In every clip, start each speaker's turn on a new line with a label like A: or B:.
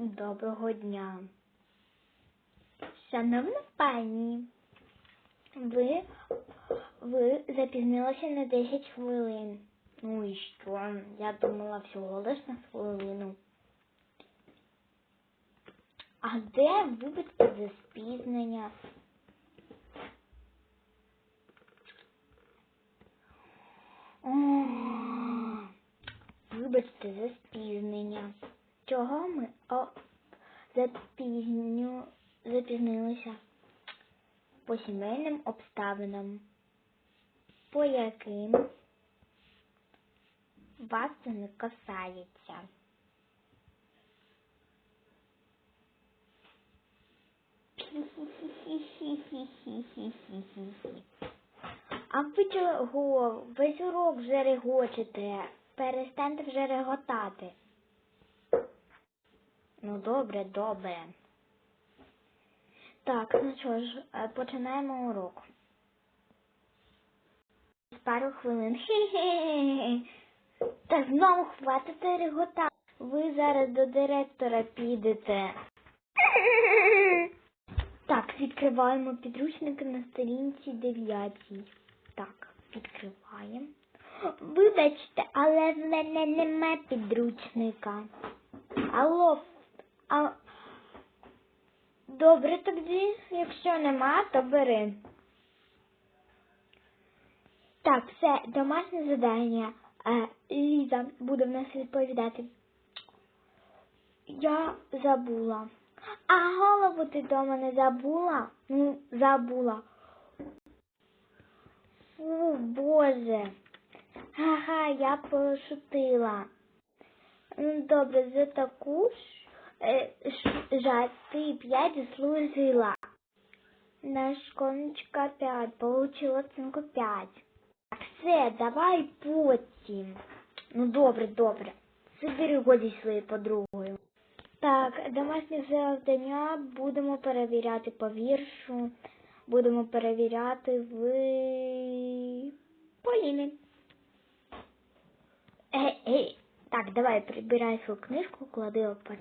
A: Доброго дня. Шановна пані, ви, ви запізнилися на 10 хвилин. Ну і що? Я думала всього лиш на хвилину. А де вибачте за спізнення? Вибачте за спізнення. Чого ми о, запізню, запізнилися? По сімейним обставинам. По яким вас це не касається. А ви чого? Весь урок вже регочете. Перестаньте вже реготати. Ну, добре, добре. Так, ну що ж, е, починаємо урок. З пару хвилин. Хе-хе-хе. Та знову хватите регота. Ви зараз до директора підете. Так, відкриваємо підручники на сторінці 9. Так, відкриваємо. Вибачте, але в мене нема підручника. Алло, а... Добре тоді, якщо нема, то бери. Так, все, домашнє завдання. Е, Ліза буде в нас відповідати. Я забула. А голову ти дома не забула? Ну, забула. Фу, Боже. Ага, я пошутила. Ну, Добре, за таку ж е, ш- п'ять заслужила. На школьничка п'ять, получила оцінку п'ять. Все, давай потім. Ну, добре, добре. Забери годі своєю подругою. Так, домашнє завдання будемо перевіряти по віршу. Будемо перевіряти в Поліни. Ей, ей. Так, давай, прибирай свою книжку, клади опад.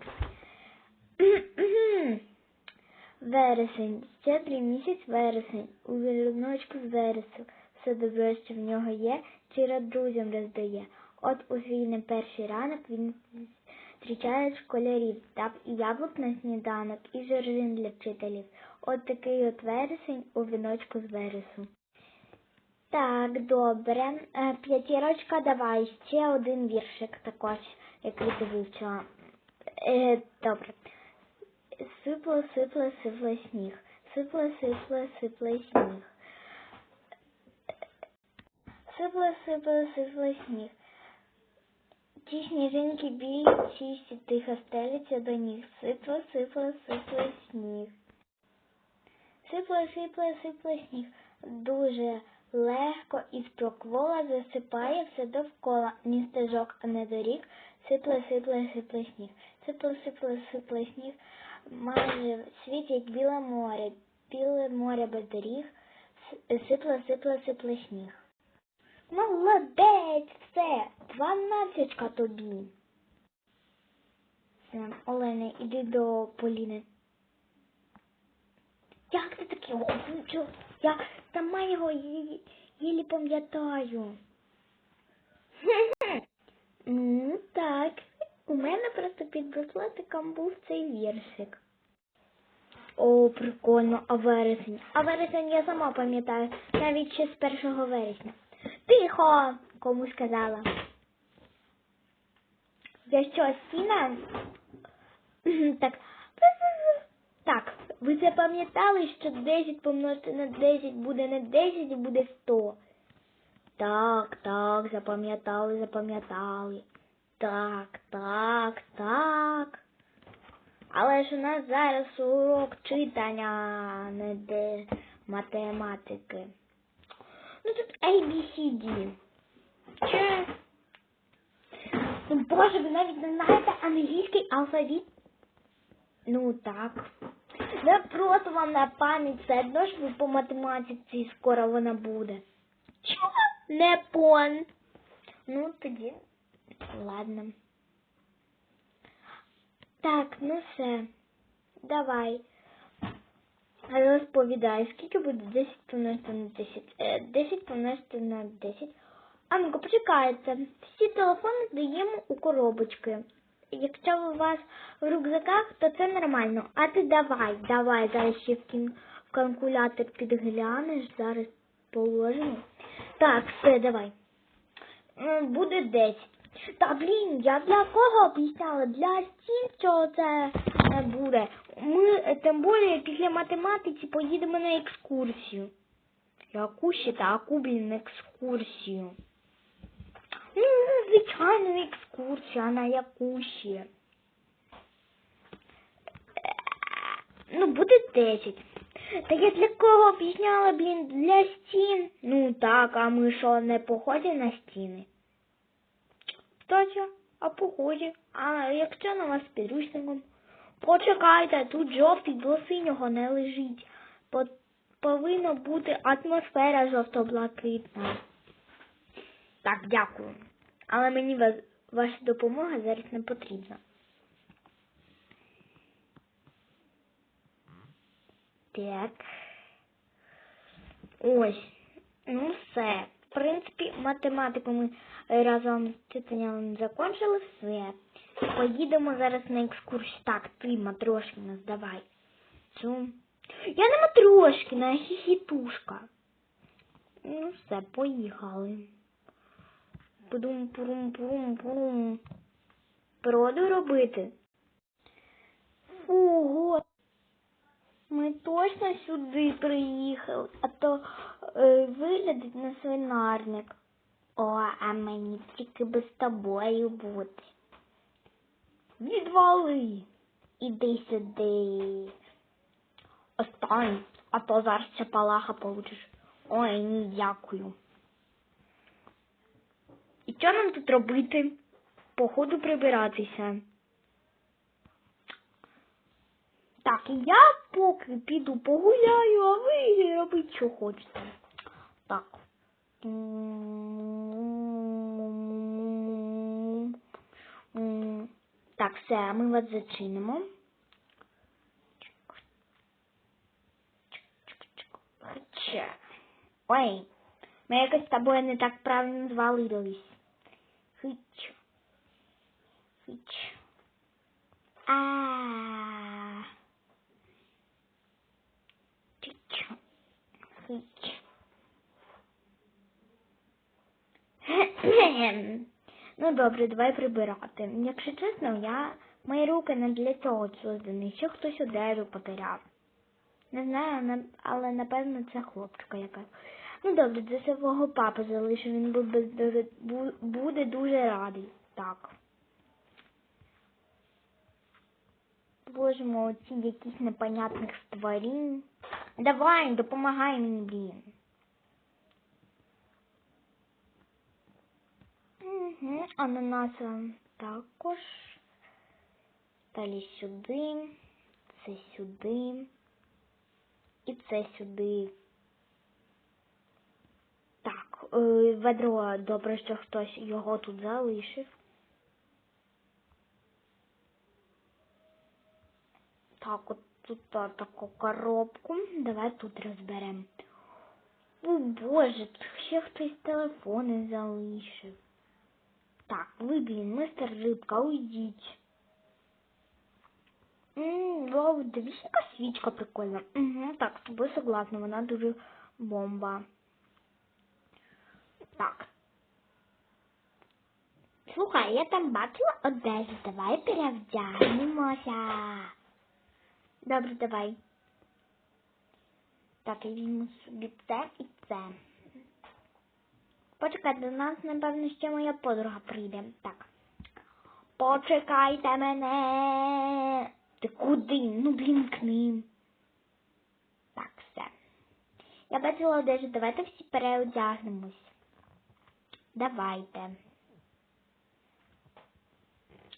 A: Вересень. Щедрий місяць вересень. У віруночку з вересу. Все добре, що в нього є, щиро друзям роздає. От у свій не перший ранок він зустрічає школярів, дав і яблук на сніданок, і жоржин для вчителів. От такий от вересень у віночку з вересу. Так, добре. Е, П'ятірочка, давай ще один віршик також, який ти вивчила. Е, добре. Сипло, сипло, сипло сніг. Сипло, сипло, сипло сніг. Сипло, сипло, сипло сніг. Ті сніжинки білі, чисті, тихо стеляться до ніг. Сипло, сипло, сипло сніг. Сипло, сипло, сипло сніг. Дуже легко із проквола засипає все довкола. Ні стежок, а не доріг. Сипло, сипло, сипло сніг. Сипло, сипло, сипло сніг. Майже світ, біле море. Біле море без доріг. С- Сипло, сипло, сипло сніг. Молодець, все, дванадцятка тобі. Все, Олена, іди до Поліни. Як ти таке? О, ну? Я сама його єлі пам'ятаю. Ну, так. У мене просто під браслетиком був цей віршик. О, прикольно, а вересень. А вересень я сама пам'ятаю, навіть ще з 1 вересня. Тихо! Кому сказала. Я що, стіна? Так. Так, ви запам'ятали, що 10 помножити на 10 буде не 10, а буде 100? Так, так, запам'ятали, запам'ятали. Так, так, так. Але ж у нас зараз урок читання, не де математики. Ну тут ABCD. Чи? Ну, боже, ви навіть не знаєте англійський алфавіт? Ну так. Я просто вам на пам'ять все одно ж ви по математиці скоро вона буде. Чого? Не пон. Ну, тоді. Ладно. Так, ну все. Давай. Розповідай, скільки буде 10 помножити на 10? Е, 10 помножити на 10. А ну-ка, почекайте. Всі телефони даємо у коробочки. Якщо у вас в рюкзаках, то це нормально. А ти давай, давай, зараз ще в калькулятор підглянеш, зараз положимо. Так, все, давай. Буде 10. Та блін, я для кого обіцяла? Для стін, що це буде. Ми тим більше після математики поїдемо на екскурсію. Яку ще таку, блін, екскурсію? Ну, звичайну екскурсію, а на яку ще? Ну, буде 10. Та я для кого об'ясняла, блін, для стін? Ну так, а ми що, не походимо на стіни? Кстати, а поході. А якщо на вас підручником? Почекайте, тут жовтий до синього не лежить. По- Повинна бути атмосфера жовто-блакитна. Так, дякую. Але мені ваша допомога зараз не потрібна. Так. Ось. Ну все. Принципі, математику ми разом з Титанялом закончили все. Поїдемо зараз на екскурсію. Так, ти, Матрошкіна, здавай. Цю. Я не Матрошкіна, а хіхітушка. Ну все, поїхали. Пудум, пурум, пурум, пурум. Природу робити. Ого. Ми точно сюди приїхали, а то виглядить на свинарник. О, а мені тільки би з тобою бути. Відвали. Іди сюди. Остань, а то зараз чапалаха получиш. Ой, ні, дякую. І що нам тут робити? Походу прибиратися. Так, я поки піду погуляю, а ви робіть, що хочете. Так. Так, все, ми вас зачинимо. Ой, ми якось з тобою не так правильно звалились. Хич. Хич. А. Хич. Хич. Ну добре, давай прибирати. Якщо чесно, я мої руки не для цього создані. Ще хтось одежу потеряв. Не знаю, на- але напевно це хлопчика якась. Ну добре, це свого папи залишив, він буде буде дуже радий. Так. Боже мой, ці якісь непонятних створінь. Давай, допомагай мені, блін. Угу, ананаса також. Далі сюди, це сюди. І це сюди. Так, е, ведро, добре, що хтось його тут залишив. Так, от тут та- таку коробку. Давай тут розберемо. О боже, ще хтось телефони залишив. Так, ви, блін, мистер Рибка, уйдіть. Ммм, вау, дивись, яка свічка прикольна. Угу, так, з тобою согласна, вона дуже бомба. Так. Слухай, я там бачила одежу, давай перевдягнемося. Добре, давай. Так, я візьму собі це і це. Почекай, до нас, напевно, ще моя подруга прийде. Так. Почекайте мене. Ти куди? Ну, блін, к ним. Так, все. Я бачила одежу, давайте всі переодягнемось. Давайте.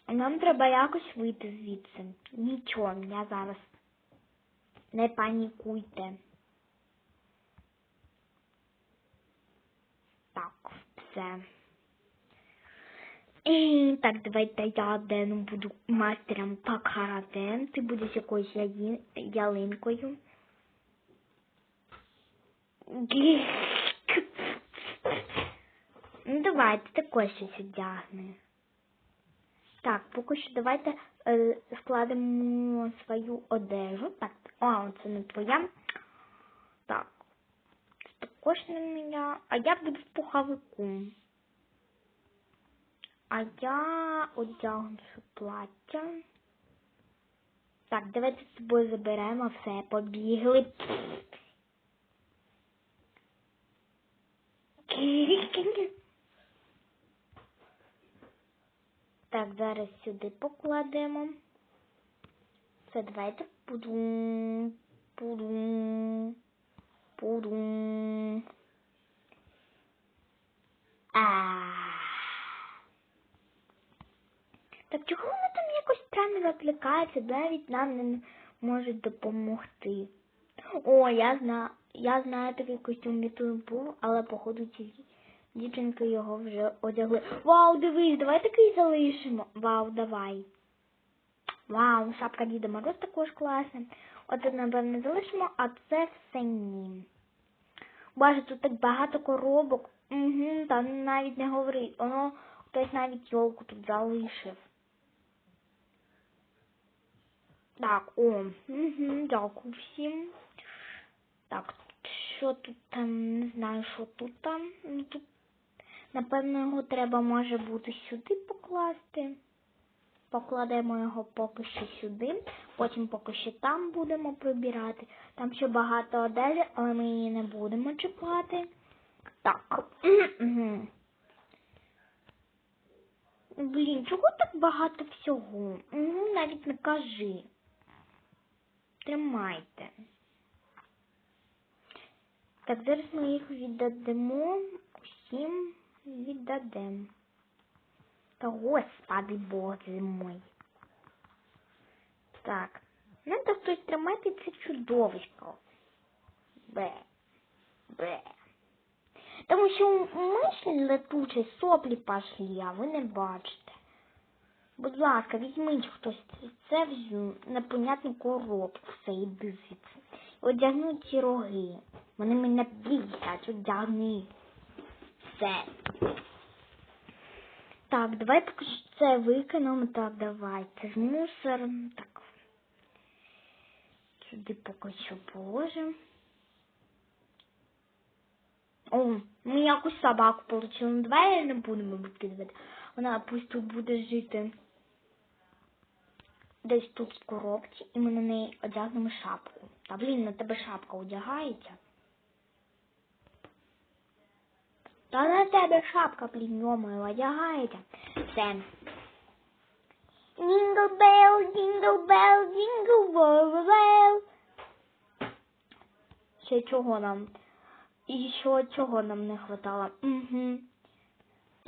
A: Нам треба якось вийти звідси. Нічого, я зараз. Не панікуйте. Так, все. Ей, Так, давайте я Дену буду мастером по карате. Ти будеш якоюсь ялинкою. Ну, давайте також щось одягне. Так, поки що давайте е, складемо свою одежу. Так, а, це не твоя. Так. Також не моя. А я буду в пуховику. А я одягну це плаття. Так, давайте з тобою заберемо все, побігли. Так, зараз сюди покладемо. Це давайте пудум, пудум, пудум. А. Так чого вони там якось странно навіть нам не можуть допомогти. О, я знаю, я знаю такий костюм від був, але походу ці дівчинки його вже одягли. Вау, дивись, давай такий залишимо. Вау, давай. Вау, шапка Діда Мороз також класна. Оце, напевно, залишимо, а це все ні. Боже, тут так багато коробок. Угу, та навіть не говори. Воно хтось навіть йолку тут залишив. Так, о, угу, дякую всім. Так, що тут там, не знаю, що тут там. Ну, тут, напевно, його треба може бути сюди покласти. Покладемо його поки що сюди, потім поки що там будемо прибирати. Там ще багато одежі, але ми її не будемо чіпати. Так. Блін, чого так багато всього? Ну, навіть не кажи. Тримайте. Так, зараз ми їх віддамо, усім віддадемо. Та господи боже мой. Так. Надо хтось тримати це чудовисько. Бе. Бе. Тому що у мишлі летучі соплі пошли, а ви не бачите. Будь ласка, візьміть хтось це в непонятну коробку все іди звідси. Одягнуть ці роги. Вони мене бісять, одягни. Все. Так, давай поки це викинемо. Так, давайте. З мусором. Так. Сюди поки що положимо. О, ми якусь собаку получили. Ну, давай не будемо викидувати. Вона пусть тут буде жити. Десь тут в коробці, і ми на неї одягнемо шапку. Та блін, на тебе шапка одягається. Та на тебе шапка, блін, йомою, одягається. Все. Jingle bell, jingle bell, jingle bell, bell. Ще чого нам? І що чого нам не хватало? Угу.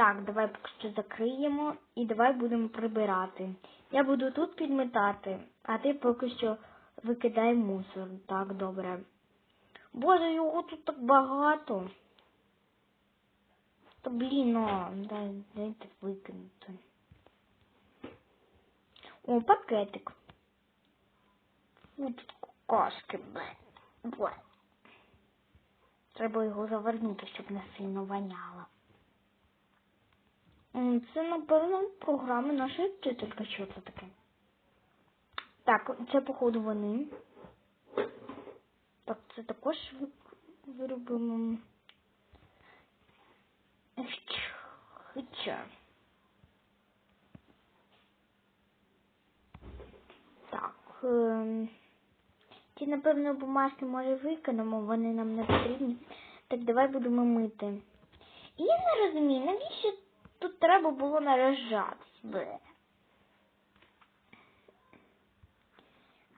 A: Так, давай поки що закриємо і давай будемо прибирати. Я буду тут підметати, а ти поки що викидай мусор. Так, добре. Боже, його тут так багато. Та блін, ну, дай, дайте викинути. О, пакетик. Ось тут блин. Блин. Треба його завернути, щоб не сильно воняло. Це, напевно, програми нашої вчительки. Що це таке? Так, це, походу, вони. Так, це також виробимо. Хоча. Так. ем, Ті, напевно, бумажки може викинемо, вони нам не потрібні. Так, давай будемо мити. І я не розумію, навіщо тут треба було наражатись? Бе.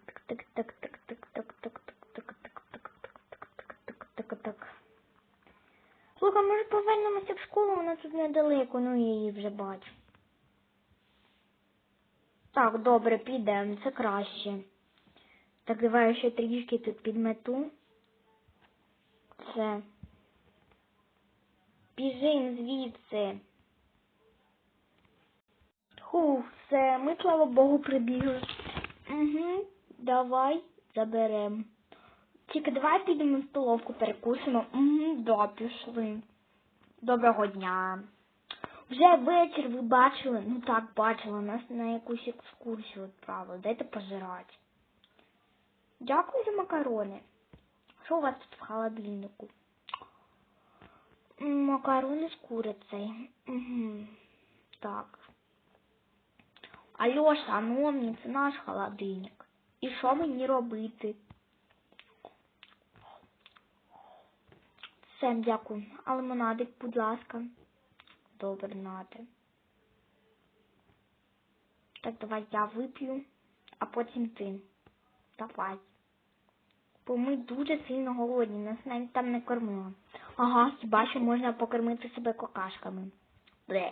A: Так, так, так, так, так, так, так, так, так, так, так, так, так, так, так, так. Слухай, може повернемося в школу, вона тут недалеко, ну я її вже бачу. Так, добре, підемо, це краще. Так, давай я ще трішки тут підмету. Все. Біжим звідси. Фу, все, ми, слава Богу, прибігли. Угу, давай заберем. Тільки давай підемо в столовку перекусимо. Угу, да, пішли. Доброго дня. Вже вечір ви бачили, ну так бачили, нас на якусь екскурсію відправили. Дайте пожирати. Дякую за макарони. Що у вас тут в холодильнику? Макарони з курицею. Угу. Так. Алло, шановні, це наш холодильник. І що мені робити? Все, дякую. А лимонадик, будь ласка. Добре, нате. Так, давай я вип'ю, а потім ти. Давай. Бо ми дуже сильно голодні, нас навіть там не кормили. Ага, хіба що можна покормити себе какашками. Бле.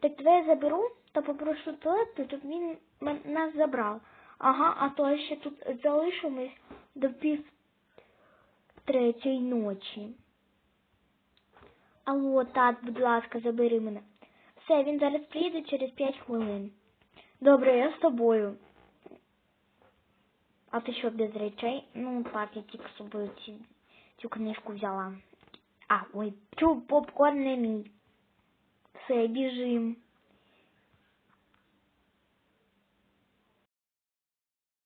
A: Так давай я заберу та попрошу туалет, щоб він нас забрав. Ага, а то ще тут залишимось до пів третьої ночі. Алло, тат, будь ласка, забери мене. Все, він зараз приїде через п'ять хвилин. Добре, я з тобою. А ти що без речей? Ну так, я тільки собою ці, цю книжку взяла. А, ой, чу, попкорн не мій. Все, біжим.